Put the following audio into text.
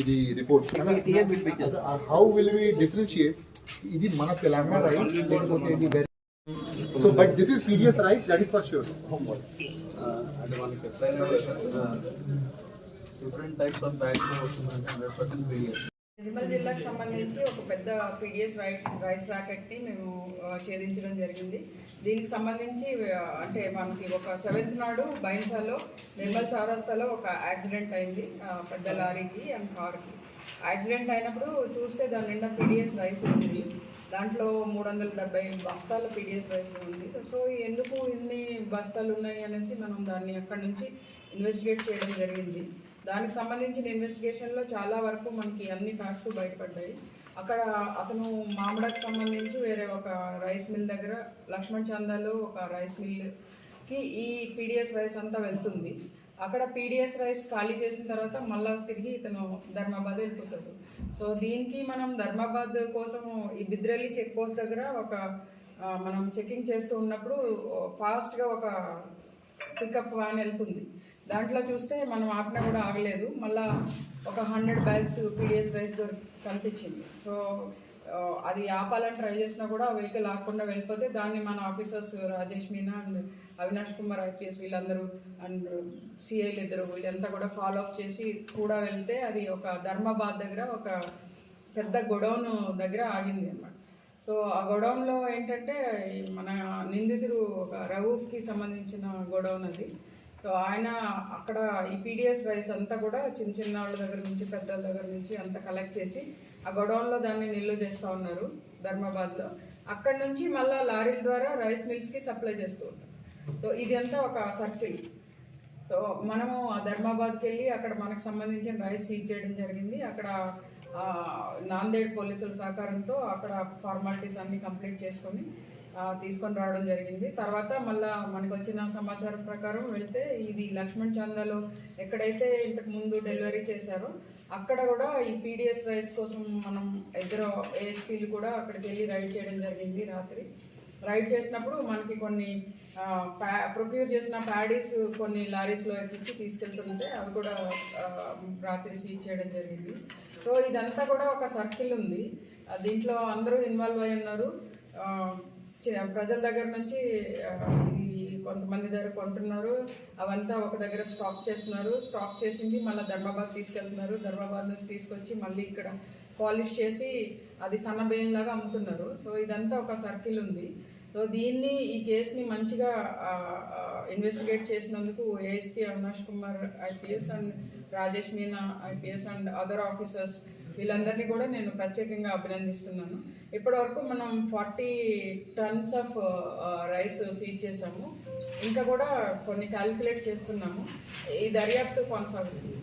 ఇది report how will we differentiate ఇది మన తెలంగాణ రైస్ లేకపోతే ఇది వేరే so but this is PDS rice that is for sure అంటే మనకి ఎప్పుడైనా డిఫరెంట్ టైప్స్ ఆఫ్ బ్యాగ్స్ వస్తుందంటే హండ్రెడ్ పర్సెంట్ పీడిఎస్ నిర్మల్ జిల్లాకు సంబంధించి ఒక పెద్ద పీడిఎస్ రైస్ రైస్ రాకెట్ని మేము ఛేదించడం జరిగింది. దీనికి సంబంధించి అంటే మనకి ఒక సెవెంత్ నాడు బైన్సాలో నిర్మల్ చౌరస్తాలో ఒక యాక్సిడెంట్ అయింది పెద్ద లారీకి అండ్ కార్కి. యాక్సిడెంట్ అయినప్పుడు చూస్తే దాని నిండా పీడిఎస్ రైస్ ఉంది. దాంట్లో మూడు వందల డెబ్బై బస్తాల పీడిఎస్ రైస్ ఉంది. సో ఎందుకు ఇన్ని బస్తాలు ఉన్నాయి అనేసి మనం దాన్ని అక్కడి నుంచి ఇన్వెస్టిగేట్ చేయడం జరిగింది. దానికి సంబంధించిన ఇన్వెస్టిగేషన్లో చాలా వరకు మనకి అన్ని ఫ్యాక్ట్స్ బయటపడ్డాయి. అక్కడ అతను మామిడాకు సంబంధించి వేరే ఒక రైస్ మిల్ దగ్గర లక్ష్మణ్ చందాలో ఒక రైస్ మిల్కి ఈ పీడిఎస్ రైస్ అంతా వెళ్తుంది. అక్కడ పీడిఎస్ రైస్ ఖాళీ చేసిన తర్వాత మళ్ళీ తిరిగి ఇతను ధర్మాబాద్ వెళ్ళిపోతాడు. సో దీనికి మనం ధర్మాబాద్ కోసం ఈ బిద్రల్లి చెక్ పోస్ట్ దగ్గర ఒక మనం చెకింగ్ చేస్తూ ఉన్నప్పుడు ఫాస్ట్గా ఒక పికప్ వ్యాన్ వెళ్తుంది. దాంట్లో చూస్తే మనం ఆపినా కూడా ఆగలేదు. మళ్ళా ఒక హండ్రెడ్ బ్యాగ్స్ పీడిఎస్ రైస్ దొరికి కనిపించింది. సో అది ఆపాలని ట్రై చేసినా కూడా వెహికల్ ఆగకుండా వెళ్ళిపోతే దాన్ని మన officers Rajesh Meena and Avinash Kumar IPS వీళ్ళందరూ అండ్ సిఐలు ఇద్దరు వీళ్ళంతా కూడా ఫాలో అప్ చేసి కూడా వెళ్తే అది ఒక ధర్మాబాద్ దగ్గర ఒక పెద్ద గొడౌన్ దగ్గర ఆగింది అనమాట సో ఆ గొడౌన్లో ఏంటంటే మన నిందితుడు ఒక రవూఫ్కి సంబంధించిన గొడౌన్ అది. సో ఆయన అక్కడ ఈ పీడిఎస్ రైస్ అంతా కూడా చిన్న చిన్న వాళ్ళ దగ్గర నుంచి పెద్దల దగ్గర నుంచి అంతా కలెక్ట్ చేసి ఆ గొడౌన్లో దాన్ని నిల్వ చేస్తూ ఉన్నారు ధర్మాబాద్లో. అక్కడ నుంచి మళ్ళీ లారీల ద్వారా రైస్ మిల్స్కి సప్లై చేస్తూ ఉంటారు. సో ఇది అంతా ఒక సర్కిల్. సో మనము ఆ ధర్మాబాద్కి వెళ్ళి అక్కడ మనకు సంబంధించిన రైస్ సీజ్ చేయడం జరిగింది. అక్కడ నాందేడ్ పోలీసుల సహకారంతో అక్కడ ఫార్మాలిటీస్ అన్నీ కంప్లీట్ చేసుకొని తీసుకొని రావడం జరిగింది. తర్వాత మళ్ళా మనకు వచ్చిన సమాచారం ప్రకారం వెళ్తే ఇది లక్ష్మణ్ చందాలో ఎక్కడైతే ఇంతకు ముందు డెలివరీ చేశారో అక్కడ కూడా ఈ పీడిఎస్ రైస్ కోసం మనం ఇద్దరు ఏఎస్పీలు కూడా అక్కడికి వెళ్ళి రైడ్ చేయడం జరిగింది రాత్రి. రైడ్ చేసినప్పుడు మనకి కొన్ని ప్రొక్యూర్ చేసిన ప్యాడీస్ కొన్ని లారీస్లో ఎక్కించి తీసుకెళ్తుంటే అవి కూడా రాత్రి సీజ్ చేయడం జరిగింది. సో ఇదంతా కూడా ఒక సర్కిల్ ఉంది. దీంట్లో అందరూ ఇన్వాల్వ్ అయి ఉన్నారు. ప్రజల దగ్గర నుంచి ఇది కొంతమంది దగ్గర కొంటున్నారు. అవంతా ఒక దగ్గర స్టాక్ చేస్తున్నారు. స్టాక్ చేసింది మళ్ళీ ధర్మాబాద్ తీసుకెళ్తున్నారు. ధర్మాబాద్ నుంచి తీసుకొచ్చి మళ్ళీ ఇక్కడ పాలిష్ చేసి అది సన్నబేయంలాగా అమ్ముతున్నారు. సో ఇదంతా ఒక సర్కిల్ ఉంది. సో దీన్ని ఈ కేసుని మంచిగా ఇన్వెస్టిగేట్ చేసినందుకు ASP Avinash Kumar IPS and Rajesh Meena IPS and other officers వీళ్ళందరినీ కూడా నేను ప్రత్యేకంగా అభినందిస్తున్నాను. ఇప్పటివరకు మనం forty tons of rice seize చేసాము. ఇంకా కూడా కొన్ని క్యాలిక్యులేట్ చేస్తున్నాము. ఈ దర్యాప్తు కొనసాగుతుంది.